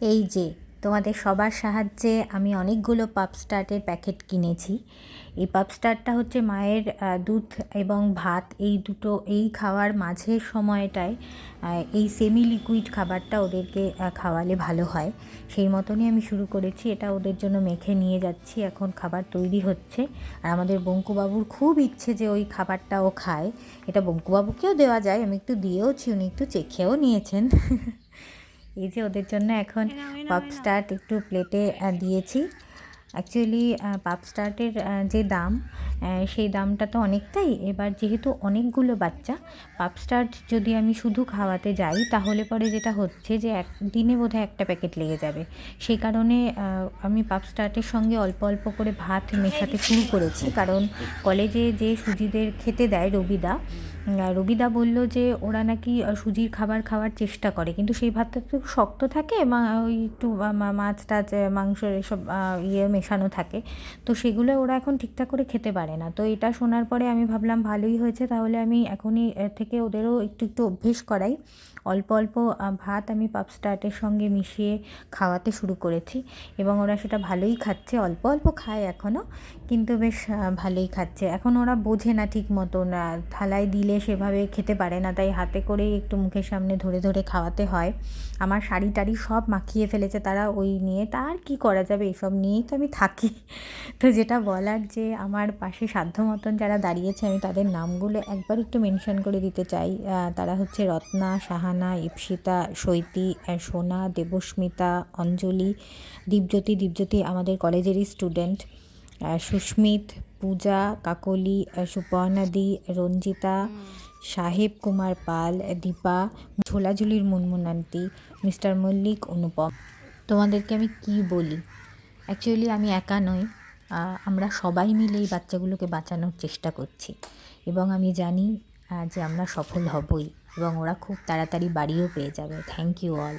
এই যে, তোমাদের সবার সাহায্যে আমি অনেকগুলো পাপ স্টার্টের প্যাকেট কিনেছি। এই পাপ স্টারটা হচ্ছে মায়ের দুধ এবং ভাত, এই দুটো, এই খাওয়ার মাঝের সময়টায় এই সেমি লিকুইড খাবারটা ওদেরকে খাওয়ালে ভালো হয়। সেই মতনই আমি শুরু করেছি, এটা ওদের জন্য মেখে নিয়ে যাচ্ছি, এখন খাবার তৈরি হচ্ছে। আর আমাদের বঙ্কুবাবুর খুব ইচ্ছে যে ওই খাবারটা ও খায়। এটা বঙ্কুবাবুকেও দেওয়া যায়, আমি একটু দিয়েওছি, উনি একটু চেখেও নিয়েছেন। এই যে ওদের জন্য এখন পাপ স্টার্ট একটু প্লেটে দিয়েছি। অ্যাকচুয়ালি পাপ স্টার্টের যে দাম সেই দামটা তো অনেকটাই। এবার যেহেতু অনেকগুলো বাচ্চা পাপ স্টার্ট যদি আমি শুধু খাওয়াতে যাই, তাহলে পরে যেটা হচ্ছে যে এক, দিনে বোধহয় একটা প্যাকেট লেগে যাবে। সেই কারণে আমি পাপ স্টার্টের সঙ্গে অল্প অল্প করে ভাত মেশাতে শুরু করেছি। কারণ কলেজে যে সুজিদের খেতে দেয় রবিদা রবিদা বলল যে ওরা নাকি সুজির খাবার খাওয়ার চেষ্টা করে। কিন্তু সেই ভাতটা তো শক্ত থাকে ওই একটু মাছ টাছ, মাংস এসব ইয়ে মেশানো থাকে। তো সেগুলো ওরা এখন ঠিকঠাক করে খেতে পারে না। তো এটা শোনার পরে আমি ভাবলাম, ভালোই হয়েছে, তাহলে আমি এখনই এর থেকে ওদেরও একটু একটু অভ্যেস করাই। অল্প অল্প ভাত আমি পাপ স্টার্টের সঙ্গে মিশিয়ে খাওয়াতে শুরু করেছি এবং ওরা সেটা ভালোই খাচ্ছে। অল্প অল্প খায় এখনও, কিন্তু বেশ ভালোই খাচ্ছে। এখন ওরা বোঝে না ঠিক মতন থালায় দিলে সেভাবে খেতে পারে না, তাই হাতে করেই একটু মুখের সামনে ধরে ধরে খাওয়াতে হয়। আমার শাড়ি টাড়ি সব মাখিয়ে ফেলেছে তারা ওই নিয়ে। তার কি করা যাবে? এসব নিয়েই তো আমি থাকি। তো যেটা বলার যে, আমার পাশে সাধ্য মতন যারা দাঁড়িয়েছে, আমি তাদের নামগুলো একবার একটু মেনশন করে দিতে চাই। তারা হচ্ছে রত্না, সাহানা, ইপসিতা, সৈতি সোনা, দেবস্মিতা, অঞ্জলি, দীপজ্যোতি। দীপজ্যোতি আমাদের কলেজেরই স্টুডেন্ট সুস্মিত, পূজা, কাকলি সুপর্ণাদি, রঞ্জিতা, সাহেব কুমার পাল, দীপা, ঝোলাঝুলির মুনমুনান্তি মিস্টার মল্লিক, অনুপম। তোমাদেরকে আমি কি বলি? অ্যাকচুয়ালি আমি একা নই। আমরা সবাই মিলে এই বাচ্চাগুলোকে বাঁচানোর চেষ্টা করছি। এবং আমি জানি যে আমরা সফল হবই এবং ওরা খুব তাড়াতাড়ি বাড়িও পেয়ে যাবে। Thank you all